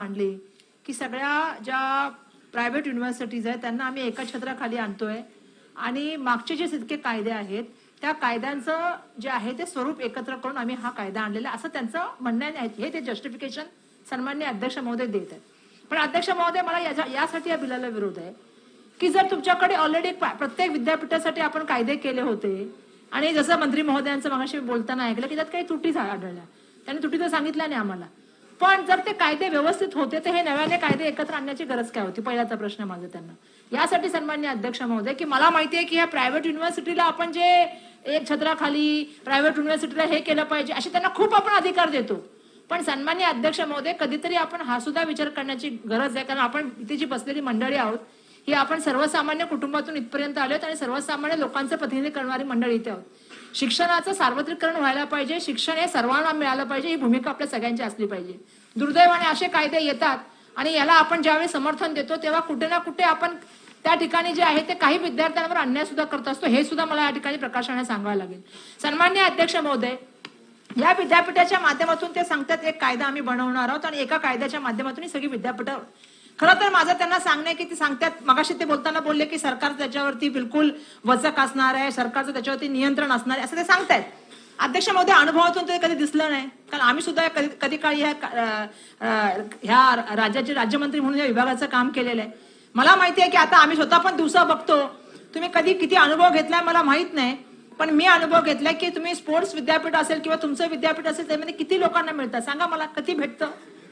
आणली. की सगळ्या ज्या प्रायव्हेट युनिव्हर्सिटीज आहेत त्यांना आम्ही एका छत्राखाली आणतोय. आणि मागचे जे जितके कायदे आहेत त्या कायद्यांचं जे आहे ते स्वरूप एकत्र करून आम्ही हा कायदा आणलेला आहे, असं त्यांचं म्हणणं आहे. हे ते जस्टिफिकेशन सन्मान्य अध्यक्ष महोदय देत आहेत. पण अध्यक्ष महोदय मला याच्या- यासाठी या बिलाला विरोध आहे. की जर तुमच्याकडे ऑलरेडी प्रत्येक विद्यापीठासाठी आपण कायदे केले होते आणि जसं मंत्री महोदयांचं मगाशी बोलताना ऐकलं की त्यात काही त्रुटी झा- आढळल्या त्यांनी त्रुटी तर सांगितल्या नाही आम्हाला. पण जर ते कायदे व्यवस्थित होते तर हे नव्याने कायदे एकत्र आणण्याची गरज काय होती? पहिल्याचा प्रश्न माझा त्यांना. यासाठी सन्मान्य अध्यक्ष महोदय की मला माहिती आहे की ह्या प्रायव्हेट युनिव्हर्सिटीला आपण जे एक छत्राखाली प्रायव्हेट युनिव्हर्सिटीला हे केलं पाहिजे असे त्यांना खूप आपण अधिकार देतो. पण सन्मान्य अध्यक्ष महोदय कधीतरी आपण हा सुद्धा विचार करण्याची गरज आहे कारण आपण इथे जी बसलेली मंडळी आहोत ही आपण सर्वसामान्य कुटुंबातून इथपर्यंत आलोत आणि सर्वसामान्य लोकांचं प्रतिनिधी करणारी मंडळी इथे आहोत. शिक्षणाचं सार्वत्रिकरण व्हायला पाहिजे शिक्षण हे सर्वांना मिळालं पाहिजे ही भूमिका आपल्या सगळ्यांची असली पाहिजे. दुर्दैवाने असे कायदे येतात आणि याला आपण ज्यावेळी समर्थन देतो तेव्हा कुठे ना कुठे आपण त्या ठिकाणी जे आहे ते काही विद्यार्थ्यांवर अन्याय सुद्धा करत असतो हे सुद्धा मला या ठिकाणी प्रकाशाने सांगावं लागेल. सन्मान्य अध्यक्ष महोदय या विद्यापीठाच्या माध्यमातून ते सांगतात एक कायदा आम्ही बनवणार आहोत आणि एका कायद्याच्या माध्यमातून सगळी विद्यापीठ खरं तर माझं त्यांना सांगणं की ते सांगतात मगाशी ते बोलताना बोलले की सरकार त्याच्यावरती बिलकुल वचक असणार आहे सरकारचं त्याच्यावरती नियंत्रण असणार आहे असं ते सांगतायत. अध्यक्ष महोदय अनुभवातून ते कधी दिसलं नाही. कारण आम्ही सुद्धा कधी कधी काळी ह्या ह्या राज्याचे राज्यमंत्री म्हणून या विभागाचं काम केलेलं आहे. मला माहिती आहे की आता आम्ही स्वतः पण दिवसा बघतो. तुम्ही कधी किती अनुभव घेतलाय मला माहीत नाही. पण मी अनुभव घेतलाय की तुम्ही स्पोर्ट्स विद्यापीठ असेल किंवा तुमचं विद्यापीठ असेल त्यामध्ये किती लोकांना मिळतं सांगा मला कधी भेटतं?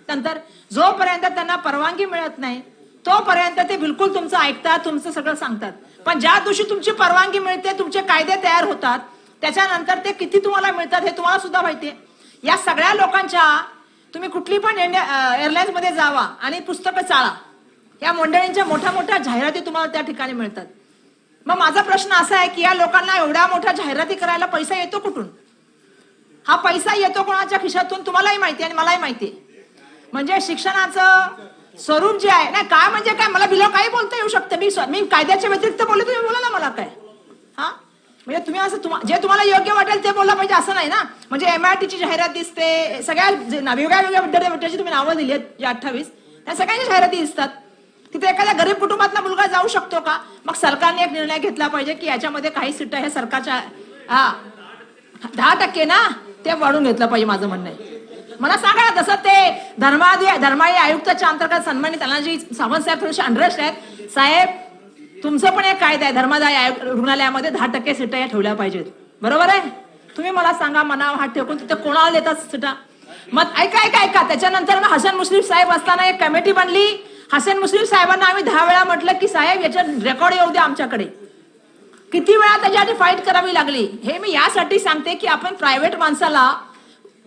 नंतर जोपर्यंत त्यांना परवानगी मिळत नाही तोपर्यंत ते बिलकुल तुमचं ऐकतात तुमचं सगळं सांगतात. पण ज्या दिवशी तुमची परवानगी मिळते तुमचे कायदे तयार होतात त्याच्यानंतर ते किती तुम्हाला मिळतात हे तुम्हाला सुद्धा माहितीये. या सगळ्या लोकांच्या तुम्ही कुठली पण एअरलाइन्समध्ये जावा आणि पुस्तकं चाळा. या मंडळींच्या मोठ्या मोठ्या जाहिराती तुम्हाला त्या ठिकाणी मिळतात. मग माझा प्रश्न असा आहे की या लोकांना एवढ्या मोठ्या जाहिराती करायला पैसा येतो कुठून? हा पैसा येतो कोणाच्या खिशातून तुम्हालाही माहिती आहे आणि मलाही माहिती आहे. म्हणजे शिक्षणाचं स्वरूप जे आहे नाही काय म्हणजे काय? मला बिलो काही बोलता येऊ शकतं. मी मी कायद्याच्या व्यतिरिक्त बोलले तुम्ही बोला ना मला काय? म्हणजे तुम्ही असं तुम्हा- जे तुम्हाला योग्य वाटेल ते बोललं पाहिजे असं नाही ना? म्हणजे एमआरटीची जाहिरात दिसते सगळ्या वेगळ्या वेगळ्या विद्यार्थ्यांची तुम्ही नावं दिली आहेत या अठ्ठावीस. त्या सगळ्यांच्या जाहिराती दिसतात. तिथे एखाद्या गरीब कुटुंबातला मुलगा जाऊ शकतो का? मग सरकारने एक निर्णय घेतला पाहिजे की याच्यामध्ये काही सीट ह्या सरकारच्या हा दहा टक्के ना ते वाढून घेतलं पाहिजे माझं म्हणणं आहे. मला सांगा ना ते धर्मादी धर्माई आयुक्ताच्या अंतर्गत सन्मानित तानाजी सावंत साहेब थोडेसे अंडरेस्ट आहेत. साहेब तुमचं पण एक कायदा आहे धर्मादाय रुग्णालयामध्ये दहा टक्के सीटा या ठेवल्या पाहिजेत. बरोबर आहे? तुम्ही मला सांगा मनावर हात ठेवून तिथे कोणाला देतात सीटा? मग ऐका ऐका ऐका. त्याच्यानंतर ना हसन मुश्रीफ साहेब असताना एक कमिटी बनली. हसन मुश्रीफ साहेबांना आम्ही दहा वेळा म्हटलं की साहेब याच्यात रेकॉर्ड येऊ द्या आमच्याकडे. किती वेळा त्याच्यासाठी फाईट करावी लागली? हे मी यासाठी सांगते की आपण प्रायव्हेट माणसाला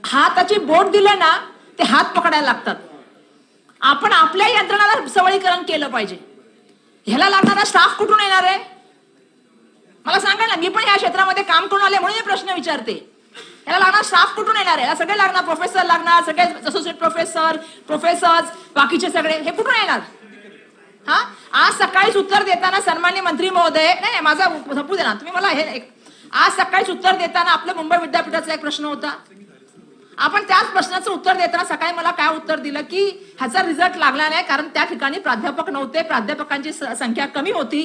हाताची बोट दिलं ना ते हात पकडायला लागतात. आपण आपल्या यंत्रणाला सबळीकरण केलं पाहिजे. ह्याला लागणारा स्टाफ कुठून येणार आहे? मला सांगा ना मी पण या क्षेत्रामध्ये काम करून आले म्हणून हे प्रश्न विचारते. याला लागणार स्टाफ कुठून येणार आहे? सगळे लागणार प्रोफेसर लागणार सगळे असोसिएट प्रोफेसर प्रोफेसर बाकीचे सगळे हे कुठून येणार? हा? आज सकाळीच उत्तर देताना सन्मान्य मंत्री महोदय नाही नाही, माझा झपू दे ना तुम्ही मला हे एक आज सकाळीच उत्तर देताना आपलं मुंबई विद्यापीठाचा एक प्रश्न होता. आपण त्याच प्रश्नाचं उत्तर देताना सकाळी मला काय उत्तर दिलं की ह्याचा रिझल्ट लागला नाही कारण त्या ठिकाणी प्राध्यापक नव्हते प्राध्यापकांची संख्या कमी होती.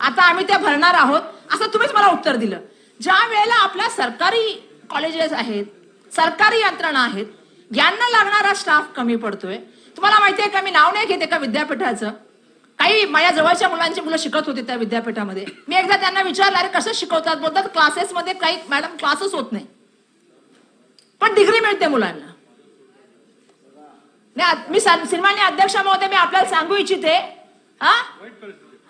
आता आम्ही ते भरणार आहोत. असं तुम्हीच मला उत्तर दिलं. ज्या वेळेला आपल्या सरकारी कॉलेजेस आहेत सरकारी यंत्रणा आहेत यांना लागणारा स्टाफ कमी पडतोय. तुम्हाला माहिती आहे का मी नाव नाही घेते का विद्यापीठाचं. काही माझ्या जवळच्या मुलांची मुलं शिकत होती त्या विद्यापीठामध्ये. मी एकदा त्यांना विचारलं अरे कसं शिकवतात? बोलतात क्लासेसमध्ये काही मॅडम क्लासच होत नाही. पण डिग्री मिळते मुलांना. नाही, मी सन- सन्मान्य अध्यक्ष महोदय मी आपल्याला सांगू इच्छिते हा?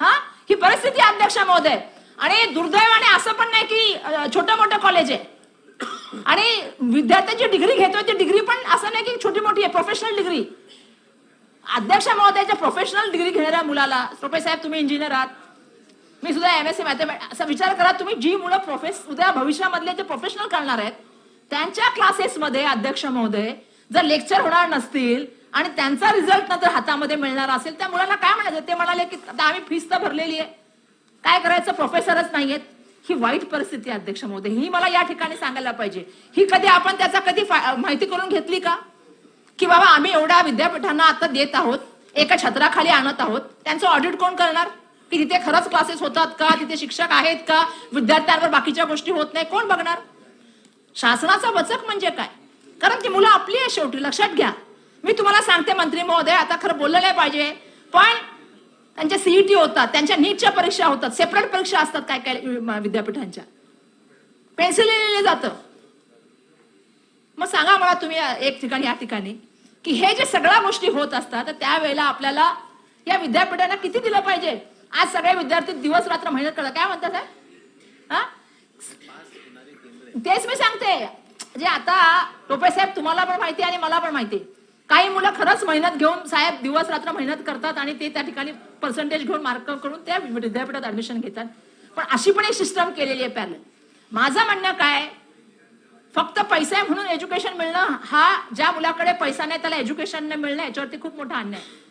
हा? ही परिस्थिती अध्यक्ष महोदय. आणि दुर्दैवाने असं पण नाही की छोटं मोठं कॉलेज आहे. आणि विद्यार्थ्यांची डिग्री घेतोय ती डिग्री पण असं नाही की छोटी मोठी आहे प्रोफेशनल डिग्री. अध्यक्ष महोदयाच्या प्रोफेशनल डिग्री घेणाऱ्या मुलाला प्रोफेसर साहेब तुम्ही इंजिनियर आहात. मी सुद्धा एम एस सी मॅथमॅटिक्स असा विचार करा तुम्ही जी मुलं प्रोफेस उद्या भविष्यामधले जे प्रोफेशनल करणार आहेत त्यांच्या क्लासेसमध्ये अध्यक्ष महोदय जर लेक्चर होणार नसतील आणि त्यांचा रिझल्ट नंतर हातामध्ये मिळणार असेल त्या मुलांना काय म्हणायचं? ते म्हणाले की आता आम्ही फीस तर भरलेली आहे. काय करायचं? प्रोफेसरच नाहीयेत. ही वाईट परिस्थिती अध्यक्ष महोदय ही मला या ठिकाणी सांगायला पाहिजे. ही कधी आपण त्याचा कधी माहिती करून घेतली का? की बाबा आम्ही एवढ्या विद्यापीठांना आता देत आहोत एका छत्राखाली आणत आहोत. त्यांचं ऑडिट कोण करणार? की तिथे खरंच क्लासेस होतात का? तिथे शिक्षक आहेत का? विद्यार्थ्यांवर बाकीच्या गोष्टी होत नाही. कोण बघणार? शासनाचा वचक म्हणजे काय? कारण ती मुलं आपली आहे शेवटी. लक्षात घ्या. मी तुम्हाला सांगते मंत्री महोदय आता खरं बोललेले पाहिजे. पण त्यांच्या सीईटी होतात त्यांच्या नीटच्या परीक्षा होतात सेपरेट परीक्षा असतात काय काय विद्यापीठांच्या. पेन्सिल लिहिलं जातं. मग सांगा मला तुम्ही एक ठिकाणी या ठिकाणी की हे जे सगळ्या गोष्टी होत असतात तर त्यावेळेला आपल्याला या विद्यापीठांना किती दिलं पाहिजे? आज सगळे विद्यार्थी दिवस रात्र मेहनत करतात. काय म्हणतात साहेब? हा? तेच मी सांगते. जे आता टोपे साहेब तुम्हाला पण माहिती आहे आणि मला पण माहिती काही मुलं खरंच मेहनत घेऊन साहेब दिवस रात्र मेहनत करतात आणि ते त्या ठिकाणी पर्सेंटेज घेऊन मार्क करून त्या विद्यापीठात ऍडमिशन घेतात. पण अशी पण एक सिस्टम केलेली आहे पॅरल माझं म्हणणं काय फक्त पैसा आहे म्हणून एज्युकेशन मिळणं हा ज्या मुलाकडे पैसा नाही त्याला एज्युकेशन नाही मिळणं याच्यावरती खूप मोठा अन्याय आहे.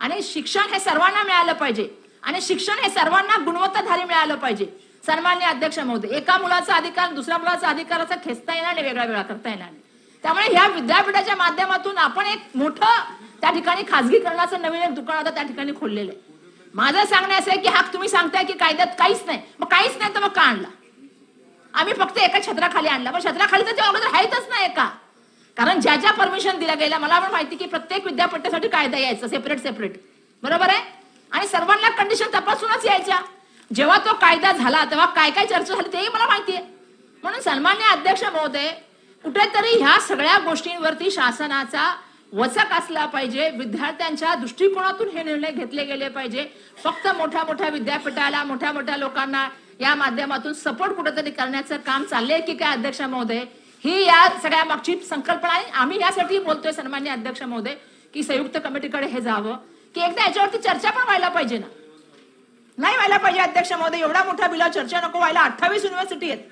आणि शिक्षण हे सर्वांना मिळालं पाहिजे. आणि शिक्षण हे सर्वांना गुणवत्ताधारी मिळालं पाहिजे. सन्मान्य अध्यक्ष महोदय एका मुलाचा अधिकार दुसऱ्या मुलाचा अधिकार असा खेचता येणार नाही वेगळा वेगळा करता येणार नाही. त्यामुळे ह्या विद्यापीठाच्या माध्यमातून आपण एक मोठं त्या ठिकाणी खासगीकरणाचं नवीन एक दुकान आता त्या ठिकाणी खोललेलं आहे. माझं सांगणं असं आहे की हा तुम्ही सांगताय की कायद्यात काहीच नाही. मग काहीच नाही तर मग का आणला? आम्ही फक्त एका छत्राखाली आणला. पण छत्राखाली तर ते अगोदर आहेतच नाही का कारण ज्या ज्या परमिशन दिल्या गेल्या मला पण माहिती की प्रत्येक विद्यापीठासाठी कायदा यायचा सेपरेट सेपरेट बरोबर आहे? आणि सर्वांना कंडिशन तपासूनच यायच्या. जेव्हा तो कायदा झाला तेव्हा काय काय चर्चा झाली तेही मला माहिती आहे म्हणून सन्मान्य अध्यक्ष महोदय कुठेतरी ह्या सगळ्या गोष्टींवरती शासनाचा वचक असला पाहिजे विद्यार्थ्यांच्या दृष्टिकोनातून हे निर्णय घेतले गेले पाहिजे. फक्त मोठ्या मोठ्या विद्यापीठाला मोठ्या मोठ्या लोकांना या माध्यमातून सपोर्ट कुठेतरी करण्याचं काम चाललंय की काय अध्यक्ष महोदय? ही या सगळ्या मागची संकल्पना आहे. आम्ही यासाठी बोलतोय सन्मान्य अध्यक्ष महोदय की संयुक्त कमिटीकडे हे जावं. की एकदा याच्यावरती चर्चा पण व्हायला पाहिजे ना. नाही व्हायला पाहिजे अध्यक्ष महोदय एवढा मोठा बिला चर्चा नको व्हायला. अठ्ठावीस युनिव्हर्सिटी आहेत.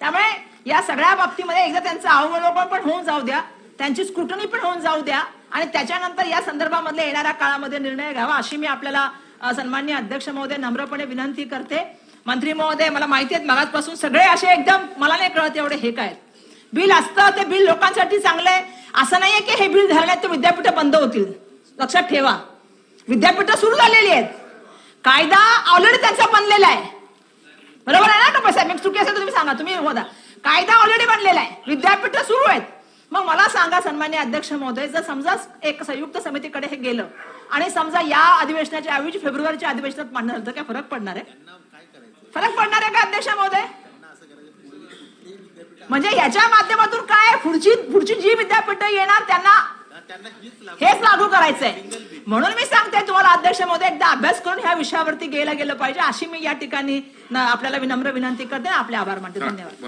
त्यामुळे या सगळ्या बाबतीमध्ये एकदा त्यांचं अवलोकन पण होऊन जाऊ द्या. त्यांची स्क्रुटनी पण होऊन जाऊ द्या. आणि त्याच्यानंतर या संदर्भामधल्या येणाऱ्या काळामध्ये निर्णय घ्यावा अशी मी आपल्याला सन्मान्य सन्माननीय अध्यक्ष महोदय नम्रपणे विनंती करते. मंत्री महोदय मला माहिती आहेत मगाचपासून सगळे असे एकदम मला नाही कळत एवढे हे काय बिल असतं ते बिल लोकांसाठी चांगलं आहे. असं नाहीये की हे बिल झालं नाही तर विद्यापीठ बंद होतील. लक्षात ठेवा. विद्यापीठ सुरू झालेली आहेत. कायदा ऑलरेडी त्यांचा बनलेला आहे. बरोबर आहे ना टोपे साहेब? चुकी असेल तर तुम्ही सांगा तुम्ही होता कायदा ऑलरेडी बनलेला आहे. विद्यापीठ सुरू आहेत. मग मला सांगा सन्मान्य अध्यक्ष महोदय जर समजा एक संयुक्त समितीकडे हे गेलं आणि समजा या अधिवेशनाच्या ऐवजी फेब्रुवारीच्या अधिवेशनात मांडणार तर काय फरक पडणार आहे? फरक पडणार आहे का अध्यक्ष महोदय? म्हणजे याच्या माध्यमातून काय पुढची पुढची जी विद्यापीठ येणार त्यांना हेच लागू करायचंय. म्हणून मी सांगते तुम्हाला अध्यक्ष महोदय एकदा अभ्यास करून ह्या विषयावरती गेलं गेलं पाहिजे. अशी मी या ठिकाणी आपल्याला विनम्र विनंती करते. आणि आपले आभार मानते. धन्यवाद.